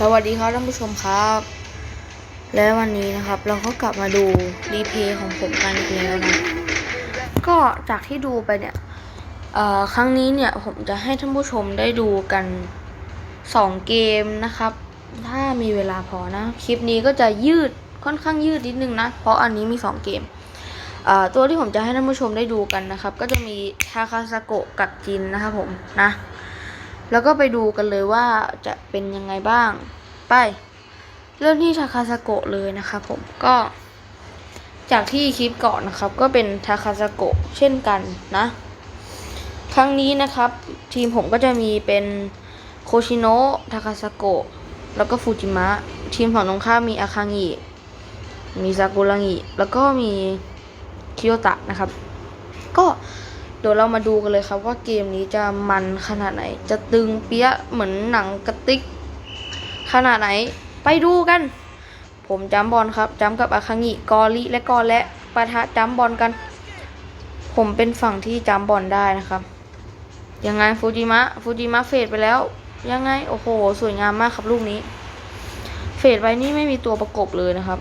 สวัสดีครับท่านผู้ชมครับ และวันนี้นะครับเราก็กลับมาดูรีเพย์ของผมกันอีกแล้วนะ ก็จากที่ดูไปเนี่ยครั้งนี้เนี่ยผมจะให้ท่านผู้ชมได้ดูกันสองเกมนะครับ ถ้ามีเวลาพอนะ คลิปนี้ก็จะยืดค่อนข้างยืดนิดนึงนะ เพราะอันนี้มีสองเกมตัวที่ผมจะให้ท่านผู้ชมได้ดูกันนะครับ ก็จะมีทาคาซาโกะกับจินนะครับผมนะ แล้วก็ไปดูกันเลยว่าจะเป็นยังไงบ้าง ไป เริ่มที่ทาคาซาโกะเลยนะครับผมก็ จากที่คลิปก่อนนะครับ ก็เป็นทาคาซาโกะเช่นกันนะ ครั้งนี้นะครับ ทีมผมก็จะมีเป็นโคชิโนะทาคาซาโกะแล้วก็ฟูจิมะ ทีมฝั่งตรงข้ามมีอาคางิมีซากุระงิแล้วก็มีคิโยตะนะครับ ก็ ดี๋ยวเรามาดูกันเลยครับว่าเกมนี้จะมันขนาดไหน จะตึงเปี้ยเหมือนหนังกระติก ขนาดไหน ไปดูกัน ผมจัมบอลครับจัมกับอาคางิกอริและกอและปะทะจัมบอลกัน ผมเป็นฝั่งที่จัมบอลได้นะครับ ยังไงฟูจิมะฟูจิมะเฟดไปแล้ว ยังไงโอ้โห สวยงามมากครับลูกนี้ เฟดไปนี่ไม่มีตัวประกบเลยนะครับ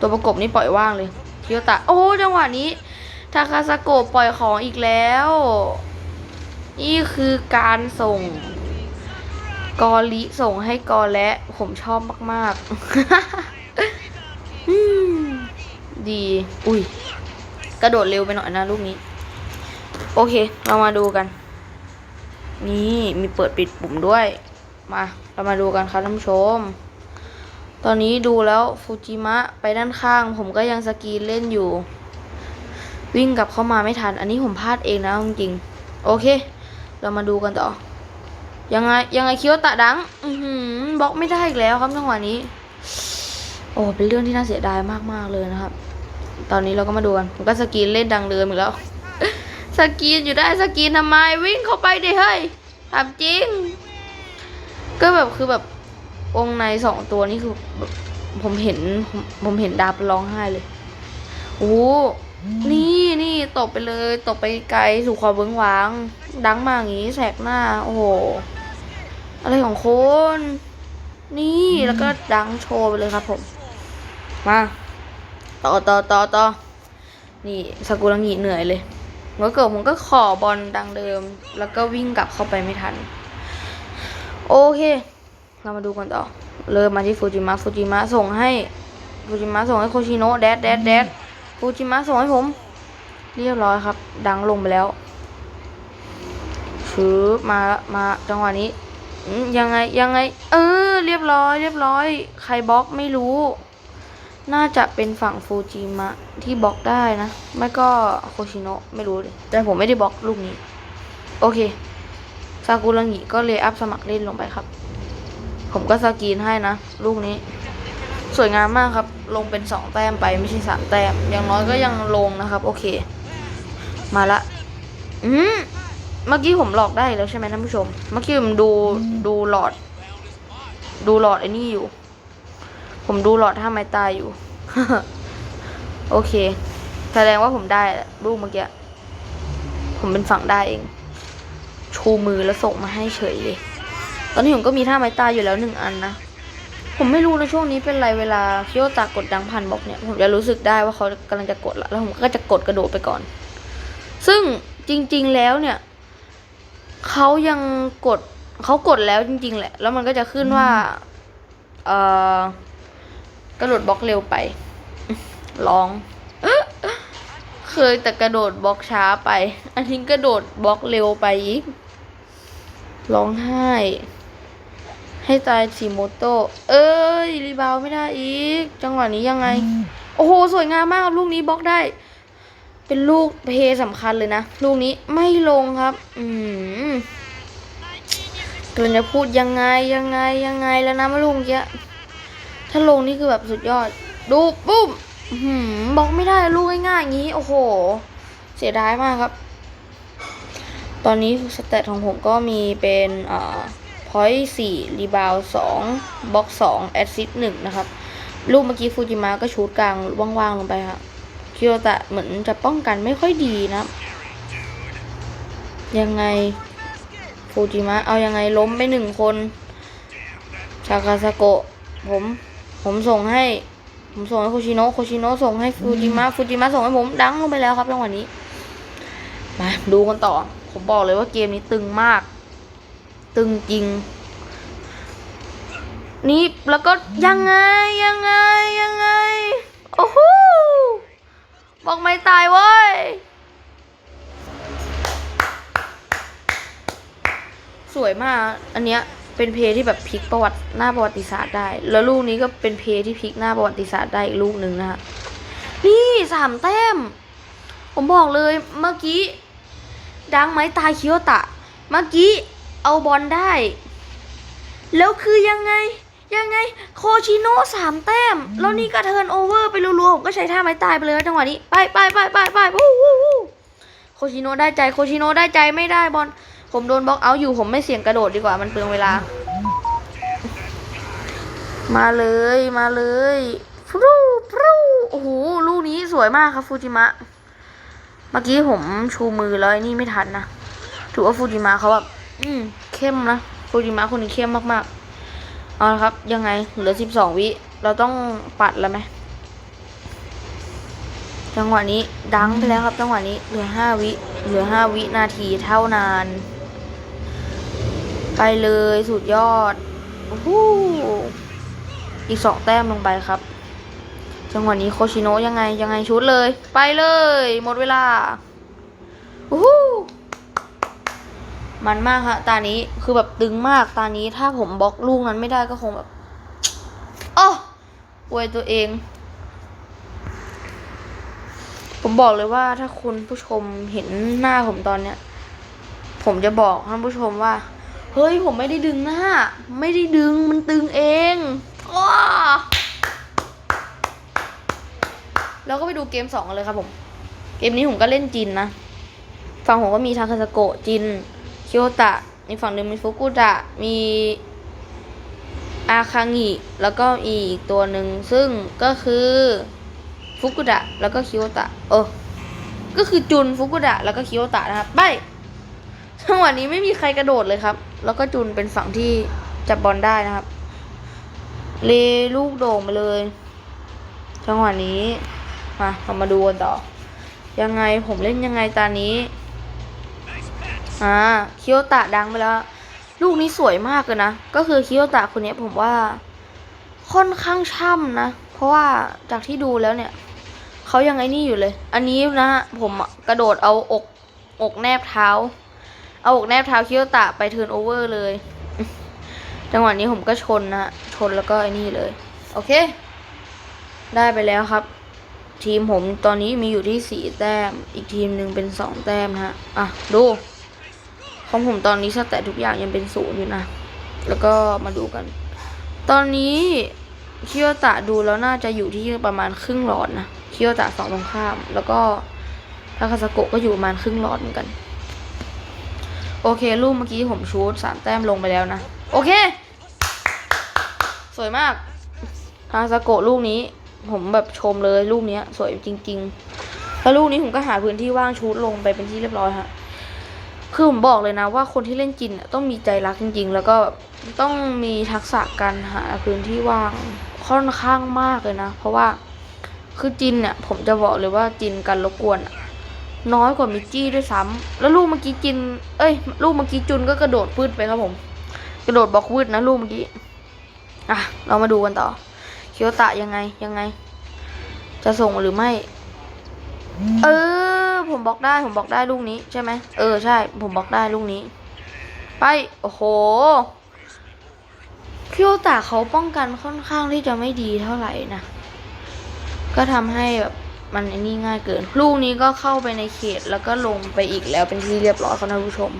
ตัวประกบนี่ปล่อยว่างเลยคิโยตะโอ้จังหวะนี้ ทาคาซาโกะปล่อยของอีกแล้ว นี่คือการส่ง กอลิส่งให้กอและ ผมชอบมากๆ ดี อุ้ย กระโดดเร็วไปหน่อยนะลูกนี้ โอเค เรามาดูกัน นี่มีเปิดปิดปุ่มด้วย มา เรามาดูกันครับท่านผู้ชมตอนนี้ดูแล้วฟูจิมะไปด้านข้าง ผมก็ยังสกีเล่นอยู่ วิ่งกลับเข้ามาไม่ทัน อันนี้ผมพลาดเองนะจริงๆโอเค เรามาดูกันต่อ ยังไงยังไงคิโยตะดัง อือหือบล็อกไม่ได้อีกแล้วครับจังหวะนี้ โอ้เป็นเรื่องที่น่าเสียดายมากๆเลยนะครับ ตอนนี้เราก็มาดูกันผมก็สกีนเล่นดังเดิมอีกแล้ว สกีนอยู่ได้สกีนทำไมวิ่งเข้าไปดิเฮ้ยถามจริง ก็แบบคือแบบองค์ในสองตัวนี่คือผมเห็นผมเห็นดาบร้องไห้เลยโอ้ นี่นี่ตบไปเลยตบไปไกลสู่ความเบิ้งหวาง ดังมากอย่างนี้แสกหน้า โอ้โห อะไรของคุณนี่แล้วก็ดังโชว์ไปเลยครับผม มาต่อต่อต่อต่อนี่สกุลังหีเหนื่อยเลยเมื่อเกิดผมก็ขอบอลดังเดิม แล้วก็วิ่งกลับเข้าไปไม่ทัน โอเค เรามาดูกันต่อ เริ่มมาที่ฟูจิมะฟูจิมะส่งให้ฟูจิมะส่งให้โคชิโนะแดดแดดแดด ฟูจิมะส่งให้ผม เรียบร้อยครับ ดังลงไปแล้วชือมามาจังหวะนี้ยังไงยังไง เออ เรียบร้อย เรียบร้อย ใครบล็อกไม่รู้ น่าจะเป็นฝั่งฟูจิมะที่บล็อกได้นะ ไม่ก็โคชิโนะไม่รู้เลยแต่ผมไม่ได้บล็อกลูกนี้ โอเคซากุระงิก็เลยอัพสมัครเล่นลงไปครับ ผมก็สกรีนให้นะ ลูกนี้ สวยงามมากครับ ลงเป็นสองแต้มไปไม่ใช่สามแต้ม อย่างน้อยก็ยังลงนะครับ โอเค มาละ อืมเมื่อกี้ผมหลอกได้แล้วใช่ไหมท่านผู้ชม เมื่อกี้ผมดูดูหลอด ดูหลอดไอ้นี่อยู่ ผมดูหลอดท่าไม้ตายอยู่ โอเค แสดงว่าผมได้ลูกเมื่อกี้ ผมเป็นฝั่งได้เอง ชูมือแล้วส่งมาให้เฉยเลย ตอนนี้ผมก็มีท่าไม้ตายอยู่แล้วหนึ่งอันนะ ผมไม่รู้นะช่วงนี้เป็นไรเวลาคิโยตากดดังพันบอกเนี่ย ผมจะรู้สึกได้ว่าเขากำลังจะกดละแล้วผมก็จะกดกระโดดไปก่อน ซึ่งจริง ๆแล้วเนี่ยเขายังกดเขากดแล้วจริง ๆ แหละ แล้วมันก็จะขึ้นว่าเออกระโดดบล็อกเร็วไปร้องเคยแต่กระโดดบล็อกช้าไป อันนี้กระโดดบล็อกเร็วไปอีกร้องไห้ ให้ตายสีโมโตะเอ้ย รีบาวด์ไม่ได้อีก จังหวะนี้ยังไง โอ้โห สวยงามมากลูกนี้บล็อกได้ เป็นลูกเพย์สำคัญเลยนะ ลูกนี้ไม่ลงครับ อืมกำลังจะพูดยังไงยังไงยังไงแล้วนะมาลูกเมื่อกี้ถ้าลงนี่คือแบบสุดยอด ดูปุ๊บอื้อหือบล็อกไม่ได้ลูกง่ายๆอย่างนี้ โอ้โห เสียดายมากครับ ตอนนี้สเตตของผมก็มีเป็นอ่า พอยต์สี่รีบาวสองบล็อกสองแอดซิสหนึ่งนะครับลูกเมื่อกี้ฟูจิมะก็ชูดกลางว่างๆลงไปครับคิโยตะเหมือนจะป้องกันไม่ค่อยดีนะ ยังไงฟูจิมะเอายังไงล้มไปหนึ่งคนชากาซาโกะผมผมส่งให้ ผมส่งให้โคชิโนะโคชิโนะส่งให้ฟูจิมะฟูจิมะส่งให้ผมดังลงไปแล้วครับจังหวะนี้มาดูกันต่อ ผมบอกเลยว่าเกมนี้ตึงมาก ตึงจริง นี่แล้วก็ยังไงยังไงยังไง โอ้โหบอกไม่ตายเว้ย สวยมาก อันเนี้ยเป็นเพลย์ที่แบบพลิกประวัติหน้าประวัติศาสตร์ได้ แล้วลูกนี้ก็เป็นเพลย์ที่พลิกหน้าประวัติศาสตร์ได้อีกลูกหนึ่งนะฮะ นี่สามแต้ม ผมบอกเลยเมื่อกี้ ดังไหมตายคิโยตะ เมื่อกี้ เอาบอลได้ แล้วคือยังไง ยังไง โคชิโน่สามแต้ม แล้วนี่ก็เทิร์นโอเวอร์ไปรัวๆผมก็ใช้ท่าไม้ตายไปเลยจังหวะนี้ ไปไปไปไปไปวู้วู้วู้โคชิโน่ได้ใจ โคชิโน่ได้ใจไม่ได้บอล ผมโดนบล็อกเอาท์อยู่ ผมไม่เสี่ยงกระโดดดีกว่า มันเปลืองเวลา มาเลย มาเลยฟรูฟรูโอ้โห ลูกนี้สวยมากครับฟูจิมะ เมื่อกี้ผมชูมือแล้วไอ้นี่ไม่ทันนะ ถือว่าฟูจิมะเขาแบบ อืม เข้มนะฟูจิมะคนนี้เข้มมากๆ เอาละครับ ยังไง เหลือสิบสองวิ เราต้องปัดแล้วไหม จังหวะนี้ดังไปแล้วครับ จังหวะนี้ เหลือห้าวิ เหลือห้าวินาทีเท่านาน ไปเลยสุดยอดอีกสองแต้มลงไปครับ จังหวะนี้โคชิโนะยังไงยังไงชุดเลย ไปเลย หมดเวลาโอ้ มันมากฮะตานี้คือแบบตึงมากตานี้ถ้าผมบล็อกลูกนั้นไม่ได้ก็คงแบบอ้ออวยตัวเอง ผมบอกเลยว่าถ้าคุณผู้ชมเห็นหน้าผมตอนเนี้ย ผมจะบอกท่านผู้ชมว่า เฮ้ยผมไม่ได้ดึงหน้า ไม่ได้ดึงมันตึงเองว้าแล้วก็ไปดูเกมสองกันเลยครับผม เกมนี้ผมก็เล่นจินนะ ฝั่งผมก็มีทาคาสโกจิน คียวตะมีฝั่งหนึ่งมีฟุกุดะมีอาคางิแล้วก็อีกตัวหนึ่งซึ่งก็คือฟุกุดะแล้วก็คิยวตะเออก็คือจุนฟุกุดะแล้วก็คิยวตะนะครับไปจังหวะนี้ไม่มีใครกระโดดเลยครับ แล้วก็จุนเป็นฝั่งที่จับบอลได้นะครับ เลลูกโด่งไปเลยจังหวะนี้มาเรามาดูกันต่อ ยังไงผมเล่นยังไงตานี้ อ่าเคียตะดังไปแล้ว ลูกนี้สวยมากเลยนะ ก็คือเคียตะคนนี้ผมว่า ค่อนข้างช่ำนะ เพราะว่าจากที่ดูแล้วเนี่ย เขายังไงนี่อยู่เลย อันนี้นะผมกระโดดเอาอกอกแนบเท้า เอาอกแนบเท้าเคียตะไปเทิร์นโอเวอร์เลย จังหวะนี้ผมก็ชนนะ ชนแล้วก็ไอ้นี่เลย โอเค ได้ไปแล้วครับทีมผมตอนนี้มีอยู่ที่สี่แต้ม อีกทีมหนึ่งเป็นสองแต้มนะฮะ อะ ดู ของผมตอนนี้สแตททุกอย่างยังเป็นศูนย์อยู่นะ แล้วก็มาดูกัน ตอนนี้เคียวตะดูแล้วน่าจะอยู่ที่ประมาณครึ่งหลอดนะเคียวตะสองตรงข้าม แล้วก็ทาคาสโกะก็อยู่ประมาณครึ่งหลอดเหมือนกัน โอเคลูกเมื่อกี้ผมชูดสามแต้มลงไปแล้วนะ โอเค สวยมากทาซาโกะลูกนี้ ผมแบบชมเลยลูกเนี้ยสวยจริง ๆ แล้วลูกนี้ผมก็หาพื้นที่ว่างชูดลงไปเป็นที่เรียบร้อยฮะ คือผมบอกเลยนะว่าคนที่เล่นจินต้องมีใจรักจริง ๆ แล้วก็ต้องมีทักษะการหาพื้นที่ว่างค่อนข้างมากเลยนะ เพราะว่าคือจินเนี่ยผมจะบอกเลยว่าจินกันรบกวนน้อยกว่ามิจี้ด้วยซ้ำแล้วลูกเมื่อกี้จิน เอ้ย ลูกเมื่อกี้จุนก็กระโดดพืดไปครับผม กระโดดบอกวืดนะลูกเมื่อกี้ อะ เรามาดูกันต่อ เคียวตะยังไงยังไง จะส่งหรือไม่ เออ อผมบล็อกได้ผมบล็อกได้ลูกนี้ใช่ไหมเออใช่ ผมบล็อกได้ลูกนี้ ไป โอ้โหคียวตะเขาป้องกันค่อนข้างที่จะไม่ดีเท่าไหร่นะ ก็ทำให้แบบมันนี่ง่ายเกิน ลูกนี้ก็เข้าไปในเขตแล้วก็ลงไปอีกแล้วเป็นที่เรียบร้อยครับท่านผู้ชม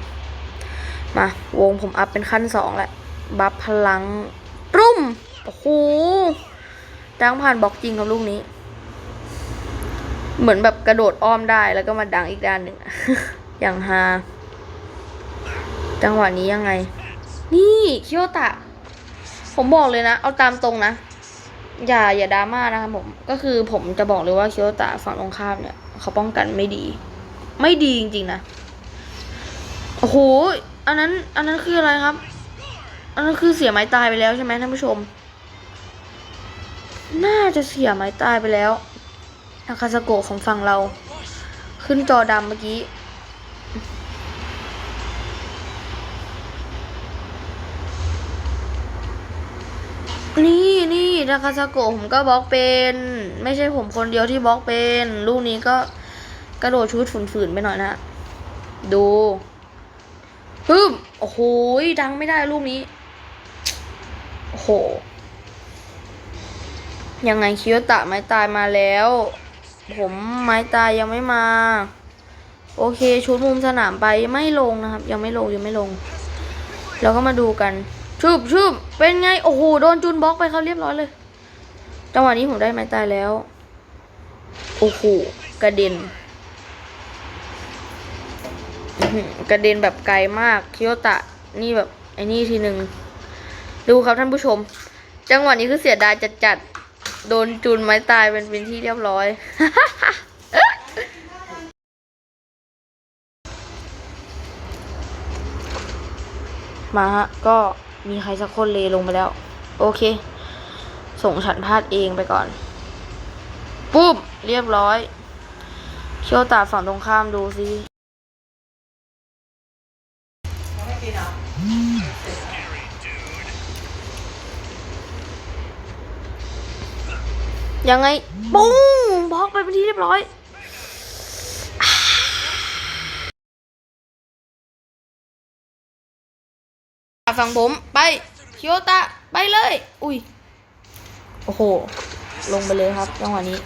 มาวงผมอัพเป็นขั้นสองแหละบัฟพลังรุ่มโอ้โหดังผ่านบล็อกจริงครับลูกนี้ เหมือนแบบกระโดดอ้อมได้แล้วก็มาดังอีกด้านหนึ่ง อย่างฮาจังหวะนี้ยังไง นี่เคียวตะ ผมบอกเลยนะ เอาตามตรงนะ อย่าอย่าดราม่านะครับผม ก็คือผมจะบอกเลยว่าเคียวตะฝั่งตรงข้ามเนี่ย เขาป้องกันไม่ดี ไม่ดีจริงๆนะ โอ้โห อันนั้น อันนั้นคืออะไรครับ อันนั้นคือเสียไม้ตายไปแล้วใช่ไหมท่านผู้ชม น่าจะเสียไม้ตายไปแล้ว อาคาสโกะของฝั่งเรา ขึ้นจอดำเมื่อกี้ นี่นี่ทาคาซาโกะผมก็บล็อกเป็น ไม่ใช่ผมคนเดียวที่บล็อกเป็น ลูกนี้ก็กระโดดชุดฝืนๆไปหน่อยนะ ดูฮึมโอ้โหดังไม่ได้ลูกนี้ โอ้โห ยังไงคิโยตะไม้ตายมาแล้ว ผมไม้ตายยังไม่มา โอเคชุดมุมสนามไปไม่ลงนะครับ ยังไม่ลงยังไม่ลง เราก็มาดูกันชุบชุบเป็นไง โอ้โหโดนจุนบล็อกไปเขาเรียบร้อยเลยจังหวะนี้ผมได้ไม้ตายแล้ว โอ้โหกระเด็นกระเด็นแบบไกลมากคิโยตะนี่แบบไอ้นี่ทีหนึ่งดูครับท่านผู้ชม จังหวะนี้คือเสียดายจัดจัดๆ โดนจุนไม้ตายเป็นเป็นที่เรียบร้อย มาฮะ ก็มีใครสักคนเลลงไปแล้ว โอเค ส่งฉันพลาดเองไปก่อน ปุ๊บ เรียบร้อย เคียวตาฝั่งตรงข้ามดูสิ ยังไงปุ้งบล็อกไปเป็นที่เรียบร้อยฝั่งผมไปเคียวตะไปเลย อุ้ย โอ้โห ลงไปเลยครับจังหวะนี้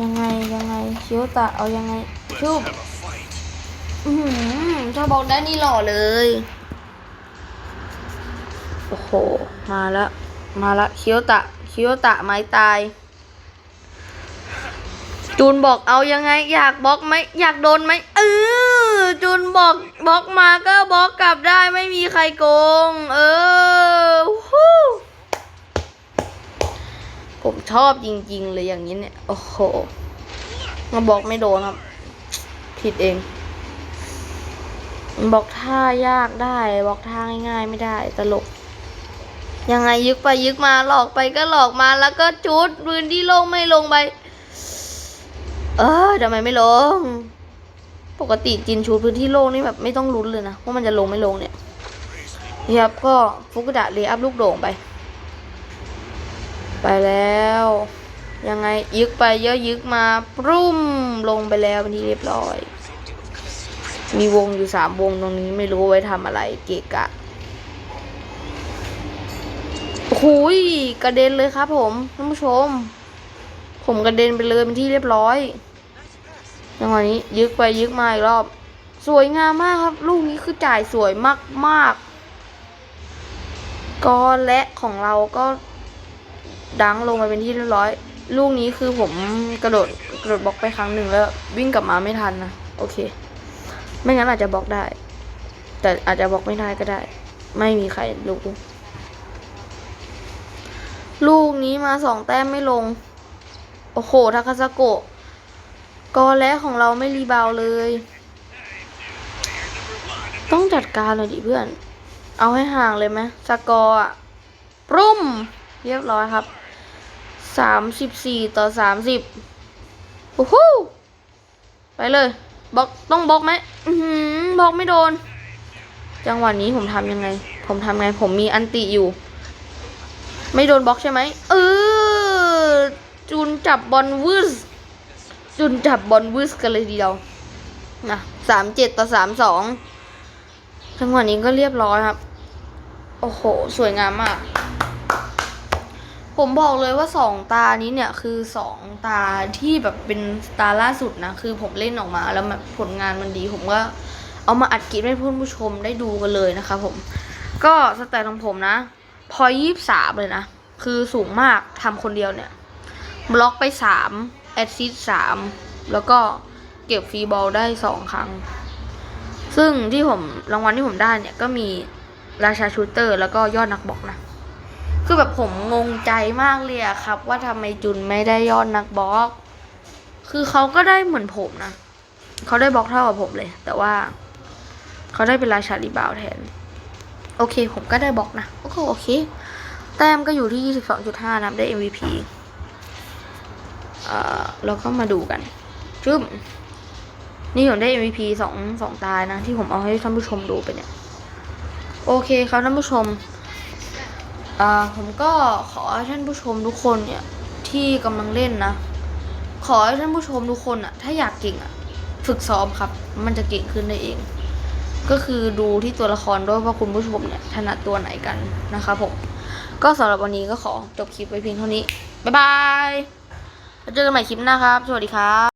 ยังไงยังไงเคียวตะเอายังไงชุบอือหือถ้าบอกได้นี่หล่อเลย โอ้โห มาล้วมาละเคียวตะเคียวตะไม้ตาย จูนบอกเอายังไง อยากบล็อกไหมอยากโดนไหมเออจูนบอกบล็อกมาก็บล็อกกลับได้ไม่มีใครโกง เออฮู้ผมชอบจริง ๆ เลยอย่างนี้เนี่ย โอ้โหมาบล็อกไม่โดนครับ ผิดเองบล็อกท่ายากได้บล็อกท่าง่ายๆไม่ได้ตลก ยังไงยึกไปยึกมาหลอกไปก็หลอกมาแล้วก็จุดพื้นที่โลงไม่ลงไป เออทำไมไม่ลง ปกติจินชูพื้นที่โล่งนี่แบบไม่ต้องลุ้นเลยนะว่ามันจะลงไม่ลงเนี่ยนี่ครับก็ฟุกุดะเลอัพลูกโด่งไป ไปแล้ว ยังไงยึกไปเยอะยึกมาปรุ้มลงไปแล้วเป็นที่เรียบร้อย มีวงอยู่สามวงตรงนี้ไม่รู้ไว้ทำอะไรเกะกะ หยกระเด็นเลยครับผมท่านผู้ชม ผมกระเด็นไปเลยเป็นที่เรียบร้อยจังหวะนี้ยึกไปยึกมาอีกรอบ สวยงามมากครับ ลูกนี้คือจ่ายสวยมากมากก็และของเราก็ดังลงไปเป็นที่เรียบร้อย ลูกนี้คือผมกระโดดกระโดดบล็อกไปครั้งหนึ่งแล้ว วิ่งกลับมาไม่ทันนะโอเค ไม่งั้นอาจจะบล็อกได้ แต่อาจจะบล็อกไม่ได้ก็ได้ ไม่มีใครรู้ ลูกนี้มาสองแต้มไม่ลง โอ้โหทาคาซาโกะกอและของเราไม่รีบาวเลย ต้องจัดการเลยดิเพื่อน เอาให้ห่างเลยไหมสกอร์อะปรุ่ม เรียบร้อยครับสามสิบสี่ต่อสามสิบโอ้โหไปเลยบล็อกต้องบล็อกไหมอือหือบล็อกไม่โดน จังหวะนี้ผมทำยังไง ผมทำไงผมมีอันติอยู่ ไม่โดนบล็อกใช่ไหมเออจุนจับบอลวืสจุนจับบอลวืสกันเลยทีเดียวนะสามเจ็ดต่อสามสองจังหวะนี้ก็เรียบร้อยครับ โอ้โห สวยงามมาก ผมบอกเลยว่าสองตานี้เนี่ยคือสองตาที่แบบเป็นตาล่าสุดนะ คือผมเล่นออกมาแล้วผลงานมันดี ผมก็เอามาอัดคลิปให้เพื่อนผู้ชมได้ดูกันเลยนะคะผม ก็สแตทของผมนะ พอยี่สามเลยนะ คือสูงมากทำคนเดียวเนี่ย บล็อกไปสามแอดซิสสามแล้วก็เก็บฟรีบอลได้สองครั้ง ซึ่งที่ผมรางวัลที่ผมได้เนี่ยก็มีราชาชูเตอร์แล้วก็ยอดนักบล็อกนะ คือแบบผมงงใจมากเลยอะครับ ว่าทำไมจุนไม่ได้ยอดนักบล็อก คือเขาก็ได้เหมือนผมนะเขาได้บล็อกเท่ากับผมเลย แต่ว่าเขาได้เป็นราชาลีบาวแทน โอเค ผมก็ได้บล็อกนะโอเคโอเค แต้มก็อยู่ที่ 22.5 นะได้ MVP เอ่อแล้วก็มาดูกันจึ้มนี่ผมได้ MVP สองสองตายนะ ที่ผมเอาให้ท่านผู้ชมดูไปเนี่ย โอเคครับท่านผู้ชมอ่าผมก็ขอให้ท่านผู้ชมทุกคนเนี่ย ที่กำลังเล่นนะ ขอให้ท่านผู้ชมทุกคนอะถ้าอยากเก่งอะฝึกซ้อมครับ มันจะเก่งขึ้นได้เอง ก็คือดูที่ตัวละครด้วยว่าคุณผู้ชมเนี่ยถนัดตัวไหนกันนะคะผม ก็สำหรับวันนี้ก็ขอจบคลิปไว้เพียงเท่านี้ บ๊ายบายแล้วเจอกันใหม่คลิปหน้าครับ สวัสดีครับ